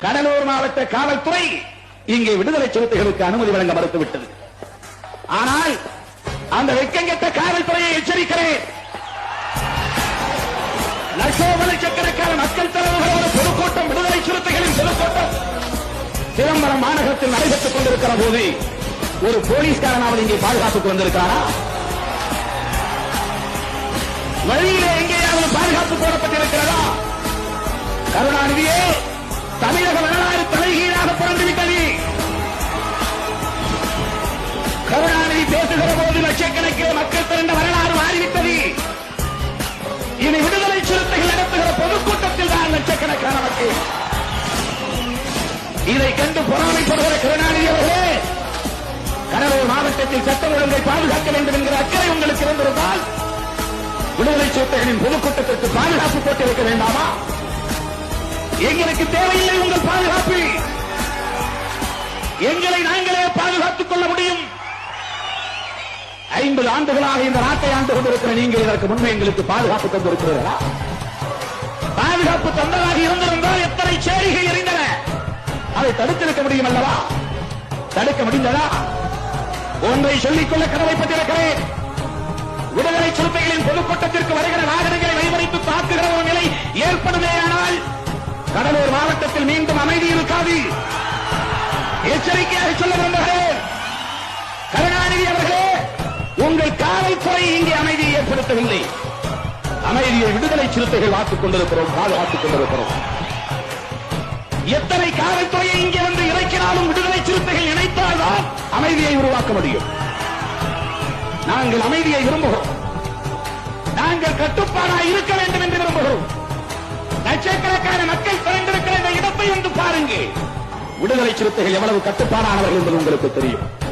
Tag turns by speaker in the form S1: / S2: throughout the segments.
S1: கடலூர் மாவட்ட காவல்துறை இங்கே விடுதலை சிறுத்தைகளுக்கு அனுமதி வழங்க மறுத்துவிட்டது. ஆனால் அந்த வெக்கங்கெட்ட காவல்துறையை எச்சரிக்கிறேன். லட்சோப லட்சக்கணக்கான மக்கள் தலைவர்களோட பொதுக்கூட்டம் விடுதலை சிறுத்தைகளின் பொதுக்கூட்டம் சிதம்பரம் மாநகரத்தில் நடைபெற்றுக் கொண்டிருக்கிற போது ஒரு போலீஸ்காரனாவது இங்கே பாதுகாப்புக்கு வந்திருக்கிறாரா கருணாநிதி பேசுகிற போது லட்சக்கணக்கில் மக்கள் திரண்ட வரலாறு மாறிவிட்டது. இனி விடுதலை சிறுத்தைகள் நடத்துகிற பொதுக்கூட்டத்தில் தான் லட்சக்கணக்கான மக்கள். இதை கண்டு பொறாமைப்படுகிற கருணாநிதி அவர்களே கடலூர் மாவட்டத்தில் சட்டம் ஒழுங்கை பாதுகாக்க வேண்டும் என்கிற அக்கறை உங்களுக்கு இருந்திருந்தால் விடுதலை சிறுத்தைகளின் பொதுக்கூட்டத்திற்கு பாதுகாப்பு போட்டிருக்க வேண்டாமா? எங்களுக்கு தேவையில்லை உங்கள் பாதுகாப்பு. எங்களை நாங்களே பாதுகாத்துக் கொள்ள முடியும். ஐம்பது ஆண்டுகளாக இந்த நாட்டை ஆண்டு கொண்டிருக்கிற நீங்கள் இதற்கு முன்பு எங்களுக்கு பாதுகாப்பு தந்திருக்கிறீர்களா? பாதுகாப்பு தந்ததாக இருந்திருந்தால் எத்தனை சேரிகள் எறிந்தன அதை தடுத்திருக்க முடியும் அல்லவா? தடுக்க முடிந்ததா? ஒன்றை சொல்லிக்கொள்ள கடமைப்பட்டிருக்கிறேன். விடுதலை சிறுத்தைகளின் பொதுக்கூட்டத்திற்கு வருகிற வாகனங்களை வைமறித்து தாக்குகிற ஒரு நிலை ஏற்படுமேயானால் கடலூர் மாவட்டத்தில் மீண்டும் அமைதி இருக்காது. எச்சரிக்கையாக சொல்ல விரும்புகிறேன் காவல்துறை இங்கே அமைதியை ஏற்படுத்தவில்லை. அமைதியை விடுதலை சிறுத்தைகள் வாக்குக் கொண்டிருக்கிறோம் பாதுகாத்துக் கொண்டிருக்கிறோம். எத்தனை காவல்துறையை இங்கே வந்து இறக்கினாலும் விடுதலை சிறுத்தைகள் இணைத்தால்தான் அமைதியை உருவாக்க முடியும். நாங்கள் அமைதியை விரும்புகிறோம். நாங்கள் கட்டுப்பாடாக இருக்க வேண்டும் என்று விரும்புகிறோம். லட்சக்கணக்கான மக்கள் திரண்டிருக்கிற இந்த இடத்தை வந்து பாருங்கள். விடுதலை சிறுத்தைகள் எவ்வளவு கட்டுப்பாடானவர்கள் என்பது உங்களுக்கு தெரியும்.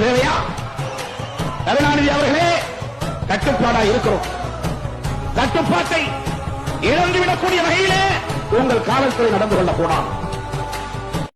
S1: தேவையா? கருணாநிதி அவர்களே கட்டுப்பாடா இருக்கிறோம். கட்டுப்பாட்டை இழந்துவிடக்கூடிய வகையிலே உங்கள் காவல்துறை நடந்து கொள்ள போனால்